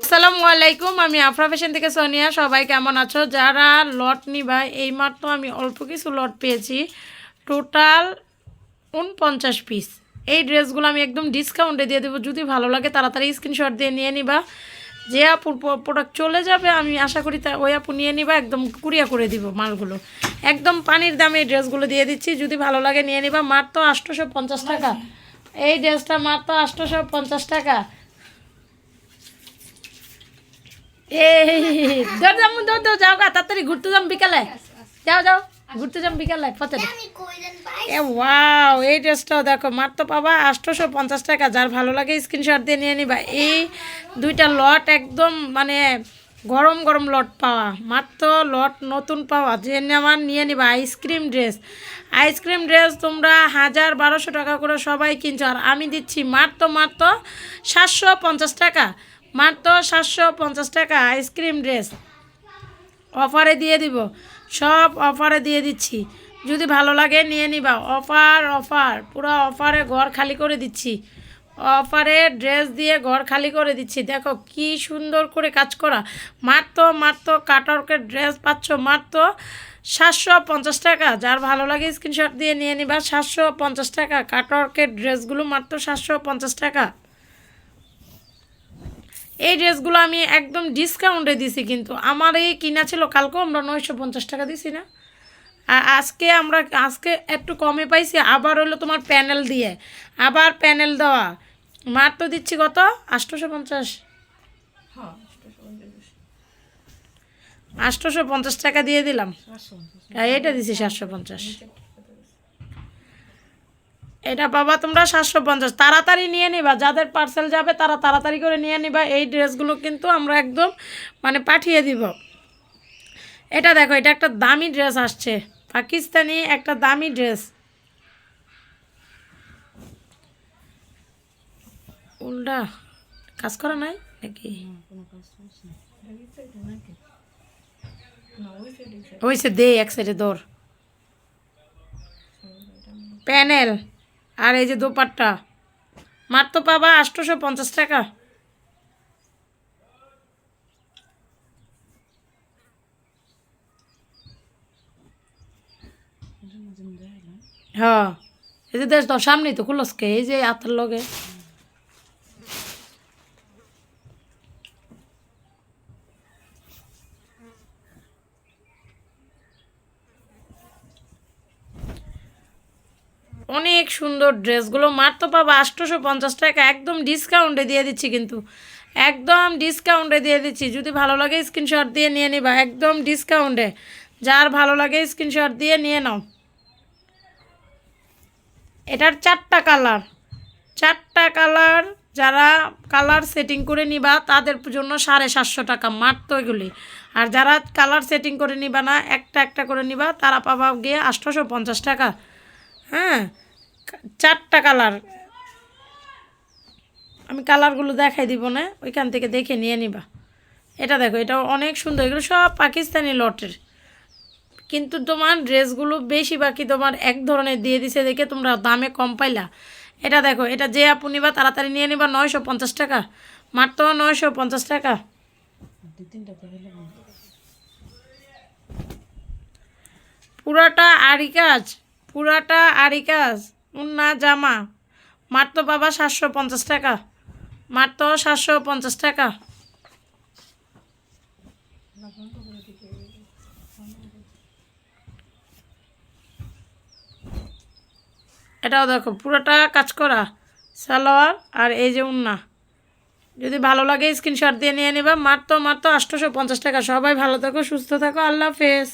আসসালামু আলাইকুম, আমি আফরা ফ্যাশন থেকে সোনিয়া। সবাই কেমন আছো? যারা লট নিবা এই মাত্র আমি অল্প কিছু লট পেয়েছি। টোটাল উনপঞ্চাশ পিস এই ড্রেসগুলো আমি একদম ডিসকাউন্টে দিয়ে দেবো। যদি ভালো লাগে, তাড়াতাড়ি স্ক্রিনশট দিয়ে নিয়ে নিবা। যে আপুর প্রোডাক্ট চলে যাবে, আমি আশা করি তা, ওই আপু নিয়ে নিবা, একদম কুরিয়া করে দিব মালগুলো। একদম পানির দামে এই ড্রেসগুলো দিয়ে দিচ্ছি। যদি ভালো লাগে, নিয়ে নিবা। মাত্র আটশোশো পঞ্চাশ টাকা। এই ড্রেসটা মাত্র আটশোশো পঞ্চাশ টাকা। এই দৌড় যাব দৌড় দৌড় যাও গা তাড়াতাড়ি ঘুরতে যাম বিকালে। যাও যাও ঘুরতে যাম বিকালে পথে। এ ওয়াও এই ড্রেসটাও দেখো মাত্র পাবা আটশোশো পঞ্চাশ টাকা যার ভালো লাগে স্ক্রিনশট দিয়ে নিয়ে নিবা। এই দুইটা লট একদম মানে গরম গরম লট পাওয়া। মাত্র লট নতুন পাওয়া। যে নেওয়ার নিয়ে নিবা। আইসক্রিম ড্রেস আইসক্রিম ড্রেস তোমরা হাজার বারোশো টাকা করে সবাই কিনছো। আর আমি দিচ্ছি মাত্র মাত্র সাতশো পঞ্চাশ টাকা। মাত্র সাতশো পঞ্চাশ টাকা আইসক্রিম ড্রেস। অফারে দিয়ে দিব। সব অফারে দিয়ে দিচ্ছি। যদি ভালো লাগে নিয়ে নিবা। Offer offer. পুরো অফারে ঘর খালি করে দিচ্ছি। অফারে ড্রেস দিয়ে ঘর খালি করে দিচ্ছি। দেখো কি সুন্দর করে কাজ করা। মাত্র মাত্র কাটরকের ড্রেস পাচ্ছ মাত্র সাতশো পঞ্চাশ টাকা। যার ভালো লাগে স্ক্রিনশট দিয়ে নিয়ে নিবা। সাতশো পঞ্চাশ টাকা। কাটরকের ড্রেসগুলো মাত্র সাতশো পঞ্চাশ টাকা। এই ড্রেসগুলো আমি একদম ডিসকাউন্টে দিছি কিন্তু। আমার এই কিনা ছিল কালকেও আমরা নয়শো পঞ্চাশ টাকা দিছি না। আর আজকে আমরা আজকে একটু কমে পাইছি আবার হলো তোমার প্যানেল দিয়ে। আবার প্যানেল দেওয়া। মার তো দিচ্ছি কত? আটশোশো পঞ্চাশ আটশোশো পঞ্চাশ টাকা দিয়ে দিলাম। আর এটা দিছি সাতশো পঞ্চাশ এটা বাবা, তোমরা সাতশো পঞ্চাশ। তাড়াতাড়ি নিয়ে নিবা, যাদের পার্সেল যাবে তারা তাড়াতাড়ি করে নিয়ে নিবা। এই ড্রেসগুলো কিন্তু আমরা একদম মানে পাঠিয়ে দিব। এটা দেখো, এটা একটা দামি ড্রেস আসছে। পাকিস্তানি একটা দামি ড্রেস। উল্টা, কাজ করা নাই নাকি? হয়েছে দে, এক সাইডে দৌড় প্যানেল আর এই যে দোপাট্টা। তো পাবা আটশোশো পঞ্চাশ টাকা। হ্যাঁ এই যে দেশ তো সামনেই তো খুলসকে এই যে আতার লগে। অনেক সুন্দর ড্রেসগুলো। মাত্র পাবো আটশোশো পঞ্চাশ টাকা, একদম ডিসকাউন্টে দিয়ে দিচ্ছি কিন্তু। একদম ডিসকাউন্টে দিয়ে দিচ্ছি। যদি ভালো লাগে স্ক্রিনশট দিয়ে নিয়ে নিবা, একদম ডিসকাউন্টে যার ভালো লাগে স্ক্রিনশট দিয়ে নিয়ে নাও। এটার চারটা কালার চারটা কালার যারা কালার সেটিং করে নিবা, তাদের জন্য সাড়ে সাতশো টাকা মাত্র এগুলি। আর যারা কালার সেটিং করে নিবা না, একটা একটা করে নিবা, তারা পাবা গিয়ে আটশোশো পঞ্চাশ টাকা। হ্যাঁ? চারটা কালার। আমি কালারগুলো দেখাই দিব না, ওইখান থেকে দেখে নিয়ে নিবা। এটা দেখো এটা অনেক সুন্দর, এগুলো সব পাকিস্তানি লটের। কিন্তু তোমার ড্রেসগুলো বেশি বাকি, তোমার এক ধরনের দিয়ে দিছে দেখে তোমরা দামে কম পাইলা। এটা দেখো, এটা যে আপু নিবা তাড়াতাড়ি নিয়ে নিবা, নয়শো পঞ্চাশ টাকা। মাত্র নয়শো পঞ্চাশ টাকা। পুরাটা আড়ি কাজ। পুরাটা আড়ি কাজ উন্না জামা মাত্র বাবা সাতশো পঞ্চাশ টাকা। মাত্র সাতশো পঞ্চাশ টাকা। এটাও দেখো, পুরোটা কাজ করা, সালোয়ার আর এই যে উন্না যদি ভালো লাগে স্ক্রিনশট দিয়ে নিয়ে নিবা। মাত্র মাত্র আটশোশো পঞ্চাশ টাকা। সবাই ভালো থাকো, সুস্থ থাকো। আল্লাহ হাফেজ।